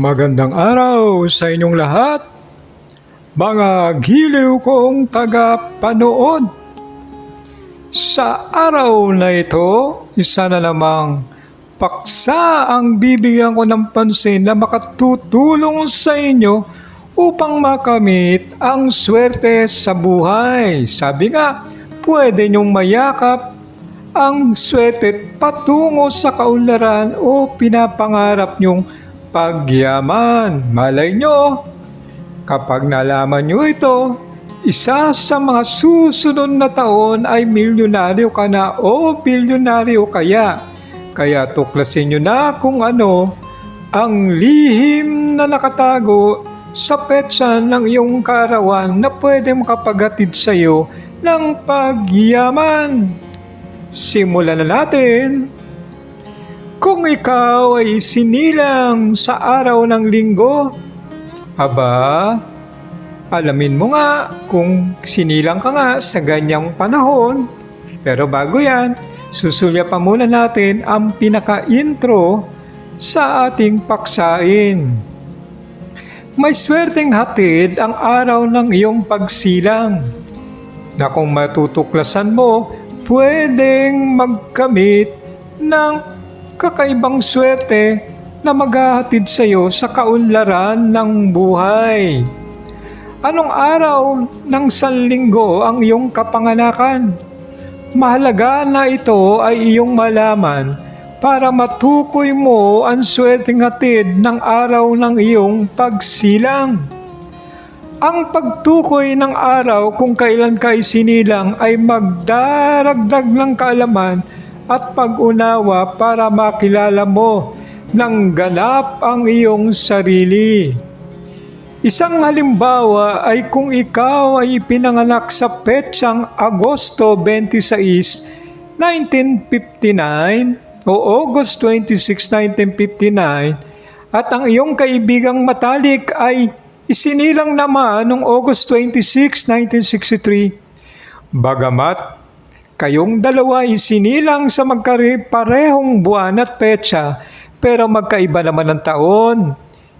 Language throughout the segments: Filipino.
Magandang araw sa inyong lahat, mga giliw kong taga-panood. Sa araw na ito, isa na namang paksa ang bibigyan ko ng pansin na makatutulong sa inyo upang makamit ang swerte sa buhay. Sabi nga, pwede niyong mayakap ang swerte patungo sa kaunlaran o pinapangarap niyong pagyaman. Malay nyo, kapag nalaman nyo ito, isa sa mga susunod na taon ay milyonaryo ka na o bilyonaryo kaya. Kaya tuklasin nyo na kung ano ang lihim na nakatago sa petsa ng iyong karawan na pwede makapagatid sa iyo ng pagyaman. Simulan na natin. Kung ikaw ay sinilang sa araw ng linggo, aba, alamin mo nga kung sinilang ka nga sa ganyang panahon. Pero bago yan, susulya pa muna natin ang pinaka-intro sa ating paksain. May swerteng hatid ang araw ng iyong pagsilang na kung matutuklasan mo, pwedeng magkamit ng kakaibang swerte na maghahatid sa iyo sa kaunlaran ng buhay. Anong araw ng sanlinggo ang iyong kapanganakan? Mahalaga na ito ay iyong malaman para matukoy mo ang swerteng hatid ng araw ng iyong pagsilang. Ang pagtukoy ng araw kung kailan ka isinilang ay magdaragdag ng kaalaman at pag-unawa para makilala mo ng ganap ang iyong sarili. Isang halimbawa ay kung ikaw ay pinanganak sa petsang Agosto 26, 1959 o August 26, 1959 at ang iyong kaibigang matalik ay isinilang naman noong August 26, 1963. Bagamat Kayong dalawa ay sinilang sa magkaparehong buwan at petsa pero magkaiba naman ang taon.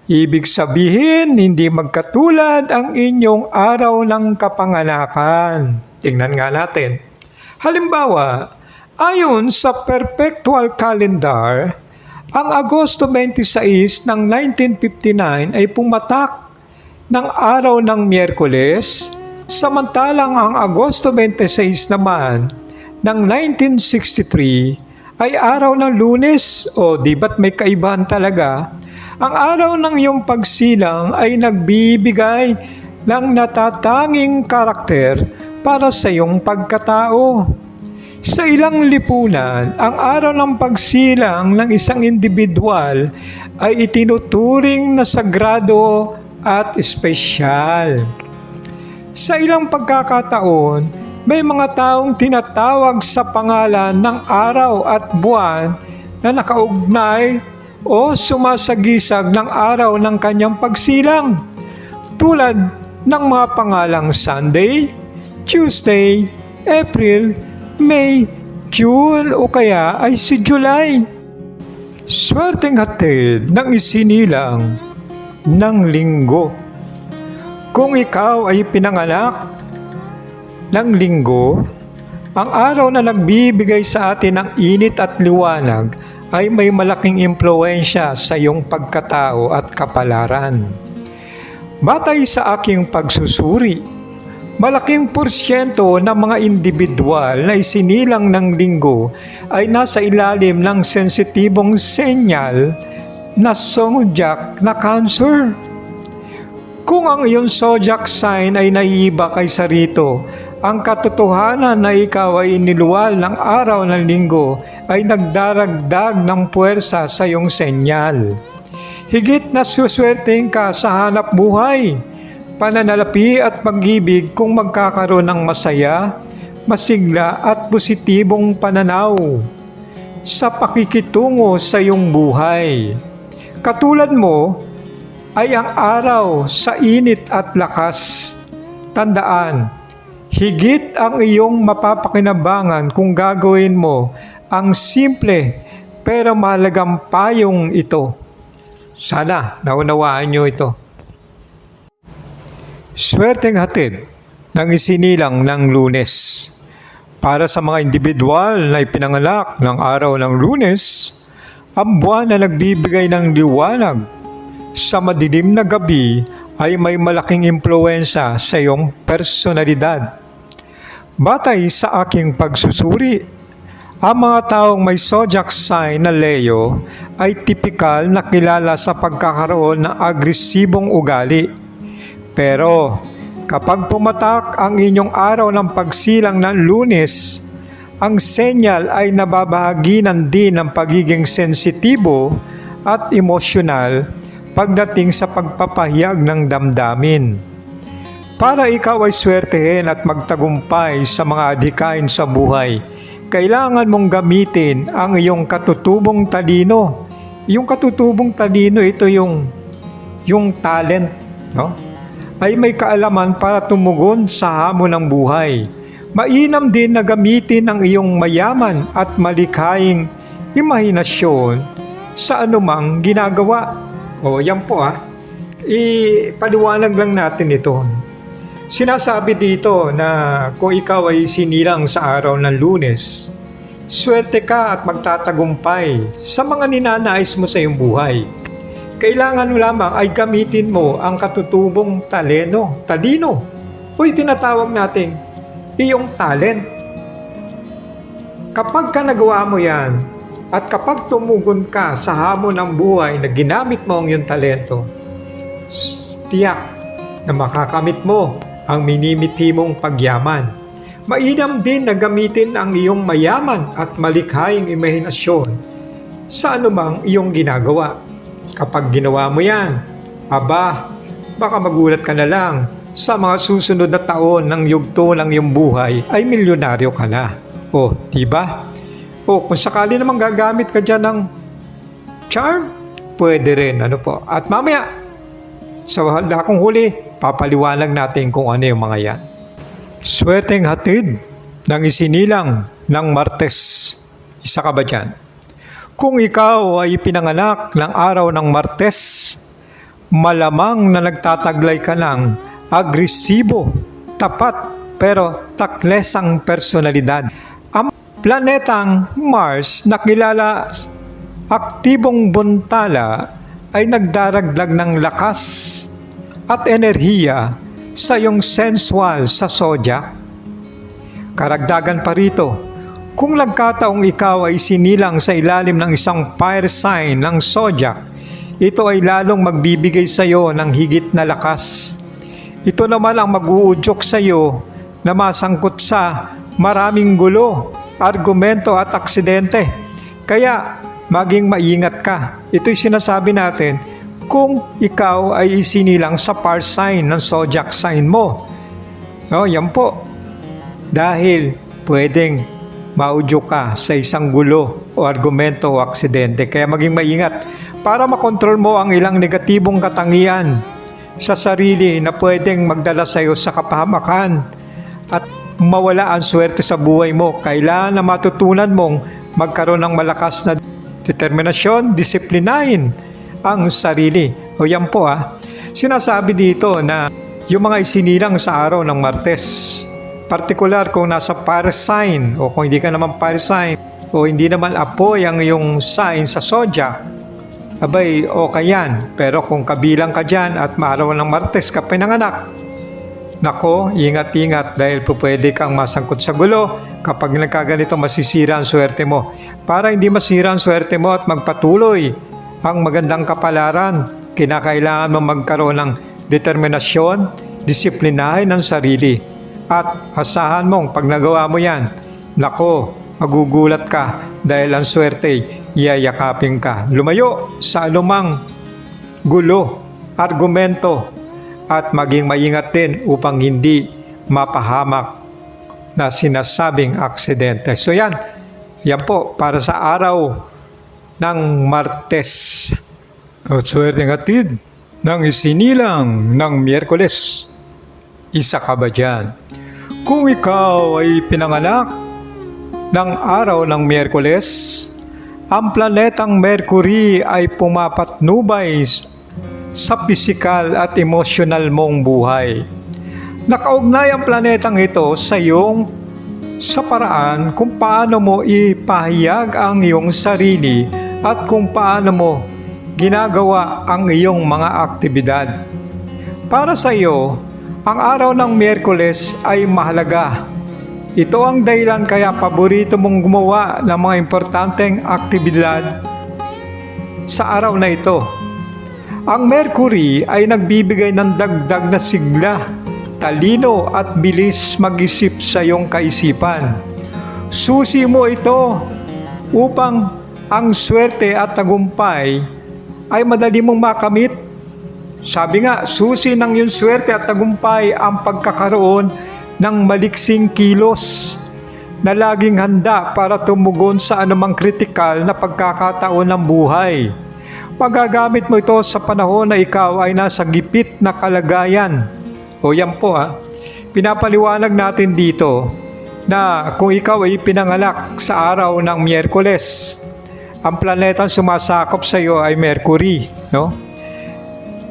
Ibig sabihin, hindi magkatulad ang inyong araw ng kapanganakan. Tingnan nga natin. Halimbawa, ayon sa perpetual calendar, ang Agosto 26 ng 1959 ay pumatak ng araw ng Miyerkules, samantalang ang Agosto 26 naman ng 1963 ay araw ng lunes o di ba't may kaibahan talaga, ang araw ng iyong pagsilang ay nagbibigay ng natatanging karakter para sa iyong pagkatao. Sa ilang lipunan, ang araw ng pagsilang ng isang individual ay itinuturing na sagrado at espesyal. Sa ilang pagkakataon, may mga taong tinatawag sa pangalan ng araw at buwan na nakaugnay o sumasagisag ng araw ng kanyang pagsilang tulad ng mga pangalang Sunday, Tuesday, April, May, June o kaya ay si July. Swerteng hatid ng isinilang ng linggo. Kung ikaw ay pinanganak ng linggo, ang araw na nagbibigay sa atin ng init at liwanag ay may malaking impluensya sa iyong pagkatao at kapalaran. Batay sa aking pagsusuri, malaking porsyento ng mga individual na isinilang ng linggo ay nasa ilalim ng sensitibong senyal na zodiac na cancer. Kung ang iyong zodiac sign ay naiiba kaysa rito, ang katotohanan na ikaw ay iniluwal ng araw ng linggo ay nagdaragdag ng puwersa sa iyong senyal. Higit na suswerteng ka sa hanap buhay, pananalapi at pag-ibig kung magkakaroon ng masaya, masigla at positibong pananaw sa pakikitungo sa iyong buhay. Katulad mo ay ang araw sa init at lakas. Tandaan, Higit ang iyong mapapakinabangan kung gagawin mo ang simple pero mahalagang payong ito. Sana naunawaan nyo ito. Swerteng hatid ng isinilang ng lunes. Para sa mga individual na ipinanganak ng araw ng lunes, ang buwan na nagbibigay ng liwanag sa madilim na gabi ay may malaking impluensya sa iyong personalidad. Batay sa aking pagsusuri, ang mga taong may zodiac sign na Leo ay tipikal na kilala sa pagkakaroon ng agresibong ugali. Pero kapag pumatak ang inyong araw ng pagsilang ng lunes, ang senyal ay nababahaginan din ng pagiging sensitibo at emosyonal pagdating sa pagpapahayag ng damdamin. Para ikaw ay swertehin at magtagumpay sa mga adhikain sa buhay, kailangan mong gamitin ang iyong katutubong talino. Yung katutubong talino, ito yung, yung talent, no? ay may kaalaman para tumugon sa hamon ng buhay. Mainam din na gamitin ang iyong mayaman at malikhaing imahinasyon sa anumang ginagawa. O yan po ah, ipaliwanag lang natin ito. Sinasabi dito na kung ikaw ay sinilang sa araw ng lunes, swerte ka at magtatagumpay sa mga ninanais mo sa iyong buhay. Kailangan mo lamang ay gamitin mo ang katutubong taleno, talino, o tinatawag nating iyong talent. Kapag ka nagawa mo yan, at kapag tumugon ka sa hamon ng buhay na ginamit mo ang iyong talento, tiyak na makakamit mo ang minimiti mong pagyaman. Mainam din na gamitin ang iyong mayaman at malikhaing imahinasyon sa anumang iyong ginagawa. Kapag ginawa mo yan, aba, baka magulat ka na lang sa mga susunod na taon ng yugto ng iyong buhay ay milyonaryo ka na. O, di ba? O, kung sakali naman gagamit ka dyan ng charm, pwede rin. Ano po? At mamaya, sa handa kong huli, papaliwanag natin kung ano yung mga yan. Swerteng hatid ng isinilang ng Martes. Isa ka ba dyan? Kung ikaw ay pinanganak ng araw ng Martes, malamang na nagtataglay ka ng agresibo, tapat, pero taklesang personalidad. Ang planetang Mars na kilala aktibong buntala ay nagdaragdag ng lakas at enerhiya sa iyong sensual sa zodiac. Karagdagan pa rito, kung nagkataong ikaw ay sinilang sa ilalim ng isang fire sign ng zodiac, ito ay lalong magbibigay sa iyo ng higit na lakas. Ito naman ang mag-uudyok sa iyo na masangkot sa maraming gulo, argumento at aksidente. Kaya maging maingat ka. Ito'y sinasabi natin kung ikaw ay isinilang sa par sign ng zodiac sign mo. No, yan po. Dahil pwedeng maudyo ka sa isang gulo o argumento o aksidente. Kaya maging maingat para makontrol mo ang ilang negatibong katangian sa sarili na pwedeng magdala sa iyo sa kapahamakan at mawala ang swerte sa buhay mo. Kailangan na matutunan mong magkaroon ng malakas na determinasyon, disiplinahin ang sarili. O yan po ah, sinasabi dito na yung mga isinilang sa araw ng Martes, partikular kung nasa fire sign o kung hindi ka naman fire sign o hindi naman apoy ang iyong sign sa zodiac, abay okay yan. Pero kung kabilang ka dyan at maaraw ng Martes ka pinanganak, Nako, ingat-ingat dahil po pwede kang masangkot sa gulo kapag nagkaganito masisira ang swerte mo. Para hindi masira ang swerte mo at magpatuloy ang magandang kapalaran, kinakailangan mo magkaroon ng determinasyon, disiplinahin ang sarili. At asahan mong pag nagawa mo yan, nako, magugulat ka dahil ang swerte iyayakapin ka. Lumayo sa anumang gulo, argumento, at maging maingat din upang hindi mapahamak na sinasabing aksidente. So yan, yan po para sa araw ng Martes. O swerte ng atid ng isinilang ng Miyerkules. Isa ka ba dyan? Kung ikaw ay pinanganak ng araw ng Miyerkules, ang planetang Mercury ay pumapatnubay sa pisikal at emosyonal mong buhay. Nakaugnay ang planetang ito sa iyong sa paraan kung paano mo ipahayag ang iyong sarili at kung paano mo ginagawa ang iyong mga aktibidad. Para sa iyo, ang araw ng Miyerkules ay mahalaga. Ito ang dahilan kaya paborito mong gumawa ng mga importanteng aktibidad sa araw na ito. Ang Mercury ay nagbibigay ng dagdag na sigla, talino at bilis mag-isip sa iyong kaisipan. Susi mo ito upang ang swerte at tagumpay ay madali mong makamit. Sabi nga, susi ng iyong swerte at tagumpay ang pagkakaroon ng maliksing kilos na laging handa para tumugon sa anumang kritikal na pagkakataon ng buhay. Magagamit mo ito sa panahon na ikaw ay nasa gipit na kalagayan. O yan po ha. Pinapaliwanag natin dito na kung ikaw ay pinangalak sa araw ng Miyerkules, ang planetang sumasakop sa iyo ay Mercury, no?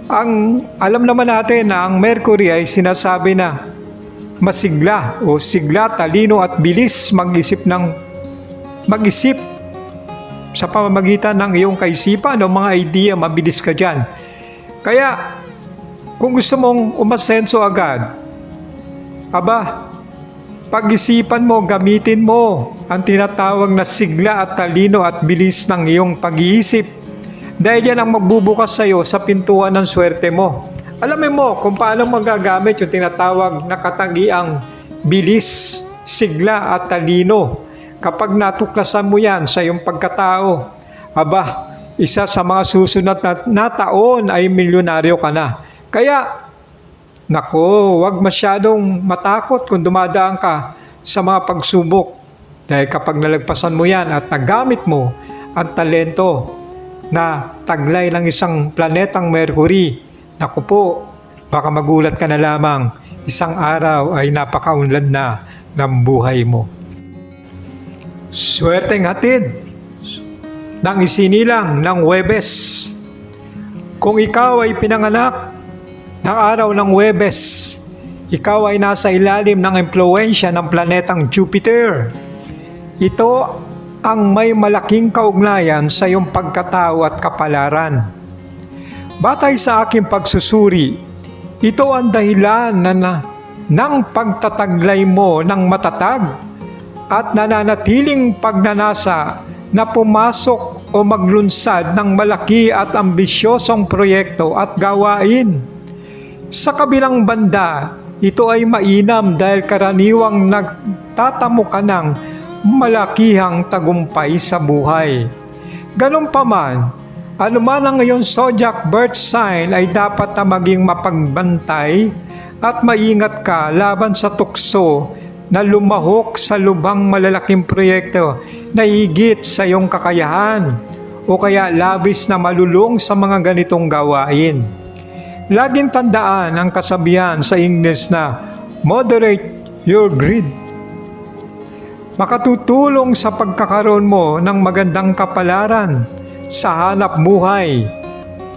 Ang alam naman natin na ang Mercury ay sinasabi na masigla o sigla, talino at bilis mag-isip ng mag-isip sa pamamagitan ng iyong kaisipan o mga idea, mabilis ka dyan. Kaya, kung gusto mong umasenso agad, aba, pag-isipan mo, gamitin mo ang tinatawag na sigla at talino at bilis ng iyong pag-iisip. Dahil yan ang magbubukas sa iyo sa pintuan ng swerte mo. Alamin mo kung paano magagamit yung tinatawag na katagiang bilis, sigla at talino. Kapag natuklasan mo yan sa iyong pagkatao, aba, isa sa mga susunod na, na taon ay milyonaryo ka na. Kaya, nako, wag masyadong matakot kung dumadaan ka sa mga pagsubok. Dahil kapag nalagpasan mo yan at nagamit mo ang talento na taglay ng isang planetang Mercury, naku po, baka magulat ka na lamang, isang araw ay napakaunlad na ng buhay mo. Swerteng hatid ng isinilang ng Webes. Kung ikaw ay pinanganak ng araw ng Webes, ikaw ay nasa ilalim ng impluensya ng planetang Jupiter. Ito ang may malaking kaugnayan sa iyong pagkatao at kapalaran. Batay sa aking pagsusuri, ito ang dahilan na, na ng pagtataglay mo ng matatag at nananatiling pagnanasa na pumasok o maglunsad ng malaki at ambisyosong proyekto at gawain. Sa kabilang banda, ito ay mainam dahil karaniwang nagtatamo ka ng malakihang tagumpay sa buhay. Ganun pa man, anuman ang iyong zodiac birth sign ay dapat na maging mapagbantay at maingat ka laban sa tukso na lumahok sa lubhang malalaking proyekto na higit sa iyong kakayahan o kaya labis na malulong sa mga ganitong gawain. Laging tandaan ang kasabihan sa English na moderate your greed. Makatutulong sa pagkakaroon mo ng magandang kapalaran sa hanap buhay,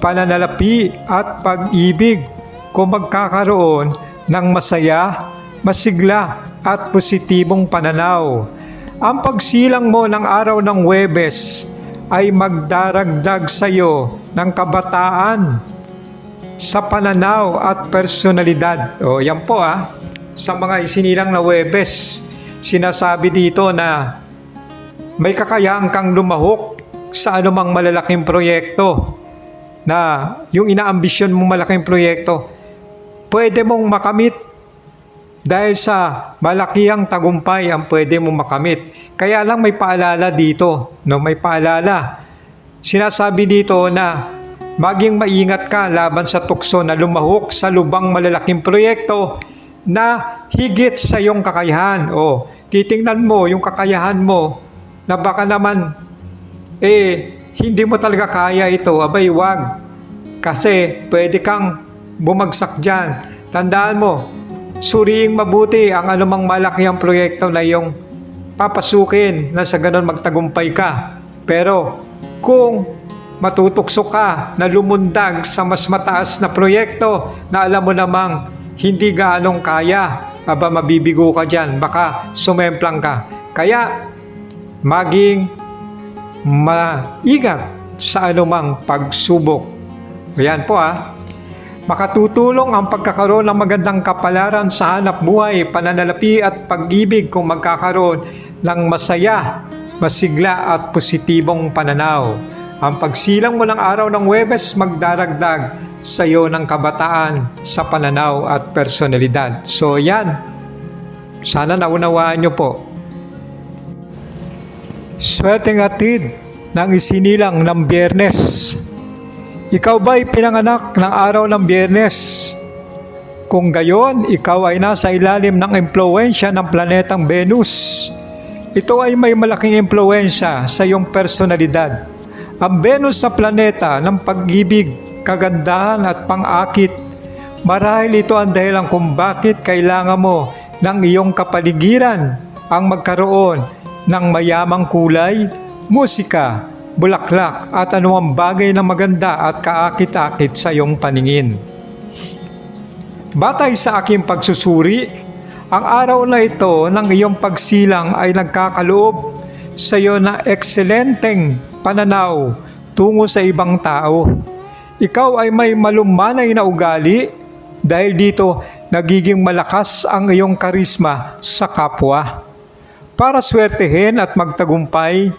pananalapi at pag-ibig kung magkakaroon ng masaya, masigla at positibong pananaw. Ang pagsilang mo ng araw ng Webes ay magdaragdag sa iyo ng kabataan sa pananaw at personalidad. O yan po ah, sa mga isinilang na Webes, sinasabi dito na may kakayahang kang lumahok sa anumang malalaking proyekto na yung inaambisyon mong malaking proyekto, pwede mong makamit dahil sa malakihang tagumpay ang pwede mong makamit. Kaya lang may paalala dito, no? may paalala. Sinasabi dito na maging maingat ka laban sa tukso na lumahok sa lubang malalaking proyekto na higit sa iyong kakayahan. O, titingnan mo yung kakayahan mo na baka naman, eh, hindi mo talaga kaya ito. Abay, wag. Kasi pwede kang bumagsak dyan. Tandaan mo, suriing mabuti ang anumang malaki ang proyekto na iyong papasukin na sa ganun magtagumpay ka. Pero kung matutokso ka na lumundag sa mas mataas na proyekto na alam mo namang hindi gaanong kaya, aba mabibigo ka dyan, baka sumemplang ka. Kaya maging maigat sa anumang pagsubok. Ayan po ah. Makatutulong ang pagkakaroon ng magandang kapalaran sa hanap buhay, pananalapi at pag-ibig kung magkakaroon ng masaya, masigla at positibong pananaw. Ang pagsilang mo ng araw ng Webes magdaragdag sa iyo ng kabataan sa pananaw at personalidad. So yan, sana naunawaan nyo po. Swerteng atid ng isinilang ng biyernes. Ikaw ba'y pinanganak ng araw ng biyernes? Kung gayon, ikaw ay nasa ilalim ng impluensya ng planetang Venus. Ito ay may malaking impluensya sa iyong personalidad. Ang Venus na planeta ng pag-ibig, kagandahan at pang-akit. Marahil ito ang dahilan kung bakit kailangan mo ng iyong kapaligiran ang magkaroon ng mayamang kulay, musika, bulaklak at anumang bagay na maganda at kaakit-akit sa iyong paningin. Batay sa aking pagsusuri, ang araw na ito ng iyong pagsilang ay nagkakaloob sa iyo na ekselenteng pananaw tungo sa ibang tao. Ikaw ay may malumanay na ugali dahil dito nagiging malakas ang iyong karisma sa kapwa. Para swertehin at magtagumpay,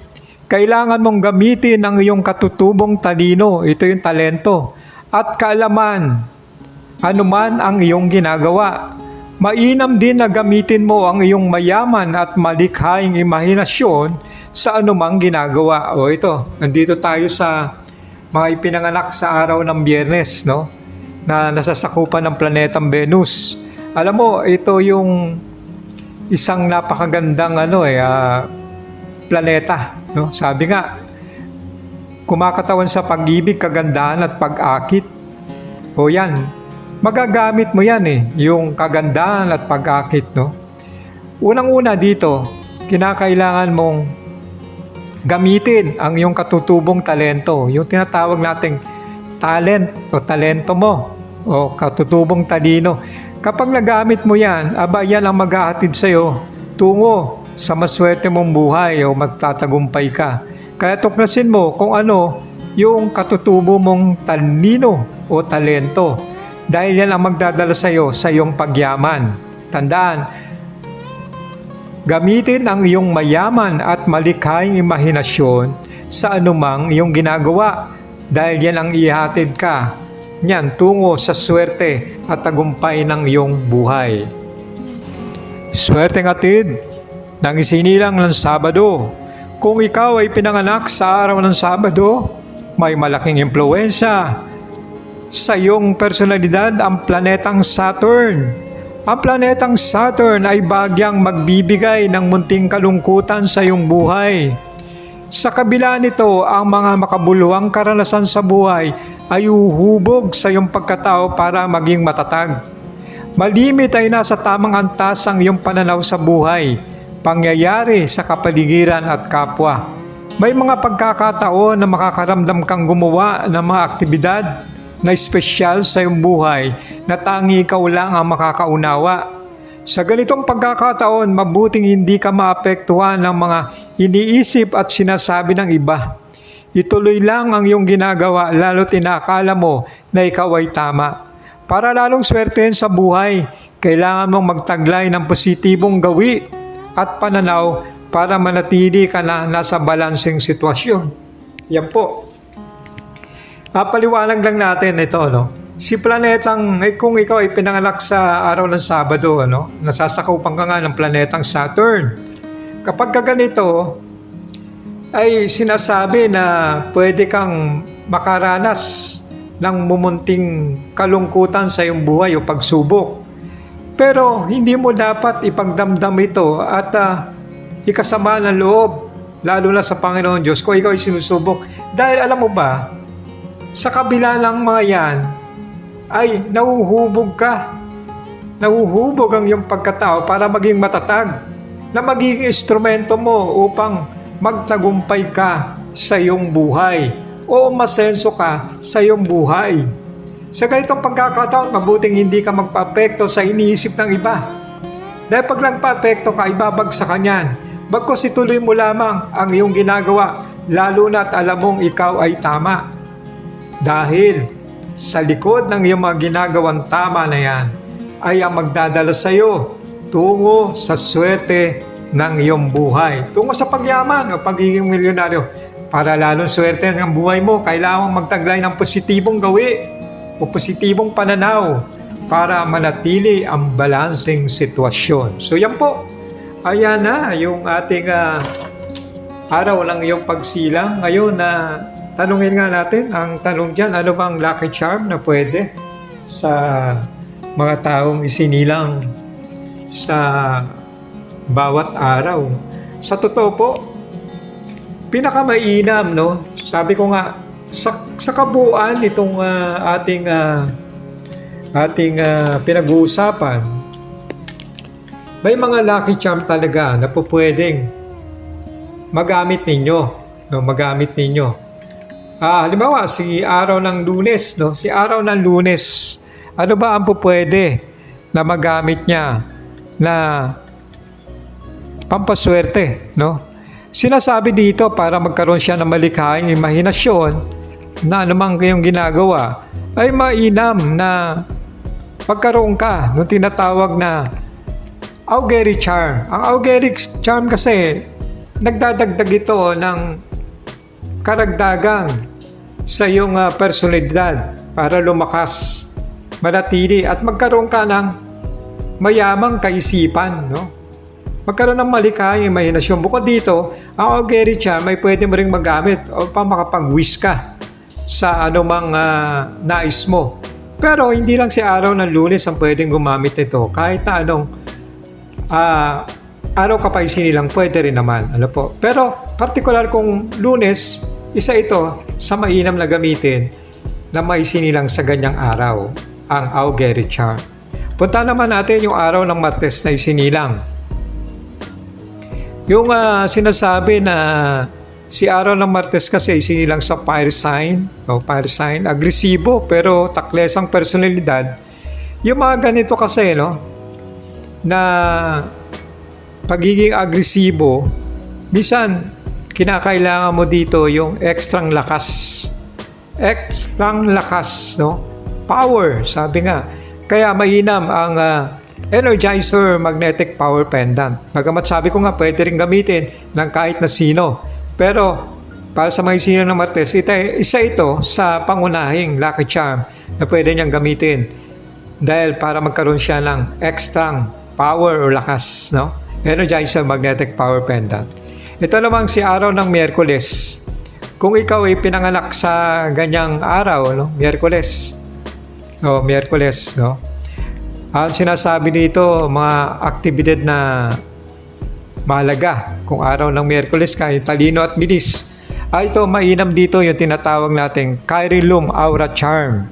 kailangan mong gamitin ang iyong katutubong talino, ito yung talento, at kaalaman, anuman ang iyong ginagawa. Mainam din na gamitin mo ang iyong mayaman at malikhaing imahinasyon sa anumang ginagawa. O ito, nandito tayo sa mga ipinanganak sa araw ng biyernes, no? Na nasasakupan ng planetang Venus. Alam mo, ito yung isang napakagandang ano eh, ah, planeta. No? Sabi nga, kumakatawan sa pag-ibig, kagandahan at pag-akit. O yan, magagamit mo yan eh, yung kagandahan at pag-akit. No? Unang-una dito, kinakailangan mong gamitin ang iyong katutubong talento, yung tinatawag nating talent o talento mo o katutubong talino. Kapag nagamit mo yan, aba yan ang mag-aatid sa iyo tungo sa maswerte mong buhay o magtatagumpay ka. Kaya tuklasin mo kung ano yung katutubo mong talino o talento dahil yan ang magdadala sa iyo sa iyong pagyaman. Tandaan, gamitin ang iyong mayaman at malikhaing imahinasyon sa anumang iyong ginagawa dahil yan ang ihatid ka niyan tungo sa swerte at tagumpay ng iyong buhay. Swerteng atid ng isinilang ng Sabado. Kung ikaw ay pinanganak sa araw ng Sabado, may malaking impluensya sa iyong personalidad ang planetang Saturn. Ang planetang Saturn ay bagyang magbibigay ng munting kalungkutan sa iyong buhay. Sa kabila nito, ang mga makabuluhang karanasan sa buhay ay uhubog sa iyong pagkatao para maging matatag. Malimit ay nasa tamang antas ang iyong pananaw sa buhay, pangyayari sa kapaligiran at kapwa. May mga pagkakataon na makakaramdam kang gumawa ng mga aktibidad na espesyal sa iyong buhay na tangi ikaw lang ang makakaunawa. Sa ganitong pagkakataon, mabuting hindi ka maapektuhan ng mga iniisip at sinasabi ng iba. Ituloy lang ang iyong ginagawa lalo't inaakala mo na ikaw ay tama. Para lalong swertehin sa buhay, kailangan mong magtaglay ng positibong gawi at pananaw para manatili ka na nasa balanseng sitwasyon. Yan po. Ah, paliwanag lang natin ito, no? Si planetang, eh, kung ikaw ay pinanganak sa araw ng Sabado, ano, nasasakupan ka nga ng planetang Saturn. Kapag ka ganito, ay sinasabi na pwede kang makaranas ng mumunting kalungkutan sa iyong buhay o pagsubok. Pero hindi mo dapat ipagdamdam ito at ah, ikasama ng loob, lalo na sa Panginoon Diyos, kung ikaw ay sinusubok. Dahil alam mo ba, sa kabila ng mga yan, ay nauhubog ka. Nauhubog ang iyong pagkatao para maging matatag, na magiging instrumento mo upang magtagumpay ka sa iyong buhay o masenso ka sa iyong buhay. Sa ganitong pagkakataon, mabuting hindi ka magpa-apekto sa iniisip ng iba. Dahil pag nagpa-apekto ka, ibabagsak ka niyan. Bagkos ituloy mo lamang ang iyong ginagawa, lalo na't alam mong ikaw ay tama. Dahil sa likod ng iyong mga ginagawang tama na yan, ay ang magdadala sa iyo tungo sa swerte ng iyong buhay. Tungo sa pagyaman o pagiging milyonaryo. Para lalong swerte ng buhay mo, kailangan magtaglay ng positibong gawi o positibong pananaw para manatili ang balancing sitwasyon. So yan po, ayan na yung ating ah, araw ng iyong pagsilang. Ngayon na tanungin nga natin ang tanong dyan, ano bang lucky charm na pwede sa mga taong isinilang sa bawat araw. Sa totoo po, pinakamainam, no? Sabi ko nga, sa, sa kabuuan itong ah, ating ah, ating ah, pinag-uusapan, may mga lucky charm talaga na po pwedeng magamit ninyo, no? Magamit ninyo. Ah, halimbawa, si araw ng lunes, no? Si araw ng lunes, ano ba ang po pwede na magamit niya na pampaswerte, no? Sinasabi dito para magkaroon siya ng malikhaing imahinasyon na anumang kayong ginagawa ay mainam na pagkaroon ka ng tinatawag na Augury Charm. Ang Augury Charm kasi nagdadagdag ito ng karagdagan sa iyong ah, personalidad para lumakas, manatili at magkaroon ka ng mayamang kaisipan, no? Magkaroon ng malikhaing imahinasyon. Bukod dito, ang Augury Charm ay pwede mo ring magamit o pa makapag-wish ka sa anumang ah, nais mo. Pero hindi lang si araw ng lunes ang pwedeng gumamit nito. Kahit na anong ah, araw ka pa isinilang, pwede rin naman. Ano po? Pero particular kung lunes, isa ito sa mainam na gamitin na maisinilang sa ganyang araw, ang Augury Charm. Punta naman natin yung araw ng Martes na isinilang. Yung ah, sinasabi na si araw ng Martes kasi isinilang sa fire sign, o fire sign, agresibo pero taklesang personalidad. Yung mga ganito kasi, no, na pagiging agresibo, minsan kinakailangan mo dito yung ekstrang lakas. Ekstrang lakas, no? Power, sabi nga. Kaya mainam ang ah, Energizer Magnetic Power Pendant. Bagamat sabi ko nga, pwede rin gamitin ng kahit na sino. Pero para sa mga sino ng Martes, ito, isa ito sa pangunahing lucky charm na pwede niyang gamitin. Dahil para magkaroon siya ng extra power o lakas. No? Energizer Magnetic Power Pendant. Ito namang si araw ng Miyerkules. Kung ikaw ay pinanganak sa ganyang araw, no? Miyerkules. O, Miyerkules, no? Ang sinasabi dito, mga aktibidad na mahalaga. Kung araw ng Miyerkules ka, talino at bilis. Ah, ito, mainam dito yung tinatawag nating Kairilum Aura Charm.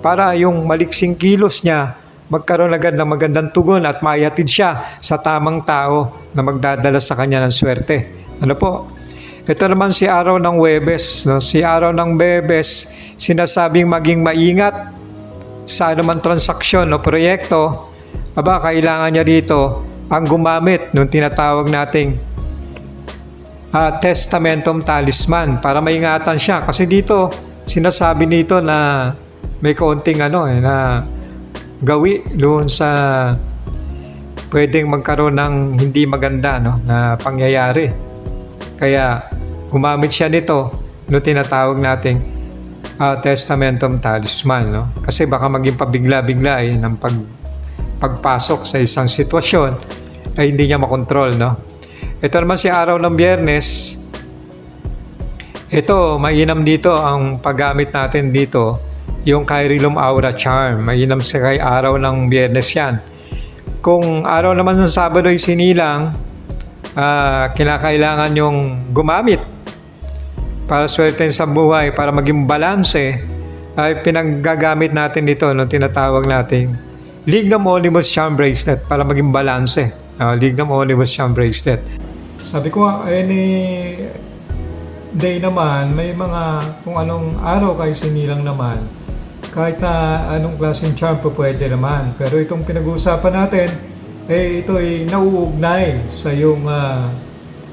Para yung maliksing kilos niya, magkaroon agad ng magandang tugon at mayatid siya sa tamang tao na magdadala sa kanya ng swerte. Ano po? Ito naman si araw ng Webes. No? Si araw ng Webes, sinasabing maging maingat sa anumang transaksyon o proyekto, aba, kailangan niya dito ang gumamit ng tinatawag nating ah, testamentum talisman para maingatan siya. Kasi dito, sinasabi nito na may kaunting ano eh, na gawi doon sa pwedeng magkaroon ng hindi maganda no, na pangyayari. Kaya gumamit siya nito no tinatawag nating ah, testamentum talisman. No? Kasi baka maging pabigla-bigla eh, ng pag, pagpasok sa isang sitwasyon ay hindi niya makontrol. No? Ito naman si araw ng biyernes. Ito, mainam dito ang paggamit natin dito, yung Kairilum Aura Charm. Mainam sa kay araw ng biyernes yan. Kung araw naman ng Sabado ay sinilang, ah, kinakailangan yung gumamit para swerte sa buhay, para maging balanse, ay pinanggagamit natin dito no tinatawag natin Lignum Olimus Charm Bracelet para maging balanse. Uh, Lignum Olimus Charm Bracelet. Sabi ko any day naman, may mga kung anong araw kayo sinilang naman, kahit na anong klaseng charm po pwede naman. Pero itong pinag-uusapan natin, eh ito ay nauugnay sa yung ah,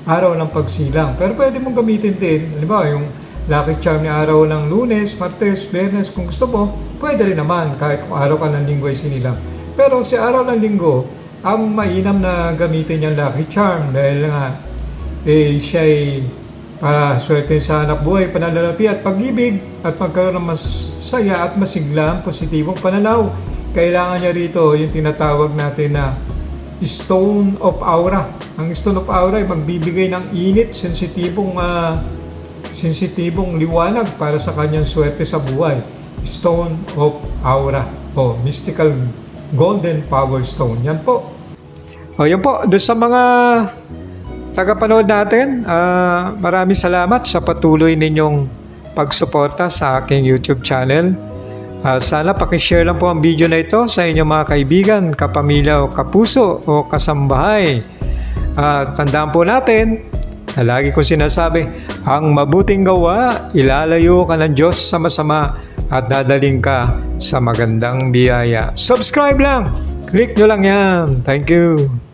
araw ng pagsilang. Pero pwede mong gamitin din, halimbawa yung lucky charm ni araw ng lunes, martes, biyernes, kung gusto mo, pwede rin naman kahit kung araw ka ng linggo ay sinilang. Pero si araw ng linggo, ang mainam na gamitin yung lucky charm dahil nga eh, siya ay para swerte sa anak buhay, pananalapi at pag-ibig at magkaroon ng mas saya at masiglang positibong pananaw. Kailangan niya rito yung tinatawag natin na stone of aura. Ang stone of aura ay magbibigay ng init, sensitibong ah, sensitibong liwanag para sa kanyang swerte sa buhay. Stone of aura o mystical golden power stone. Yan po. O yan po, doon sa mga tagapanood natin, ah, maraming salamat sa patuloy ninyong pagsuporta sa aking YouTube channel. Ah, sana pakishare lang po ang video na ito sa inyong mga kaibigan, kapamilya o kapuso o kasambahay. Ah, tandaan po natin na lagi ko sinasabi, ang mabuting gawa, ilalayo ka ng Diyos sa masama at dadaling ka sa magandang biyaya. Subscribe lang! Click nyo lang yan. Thank you.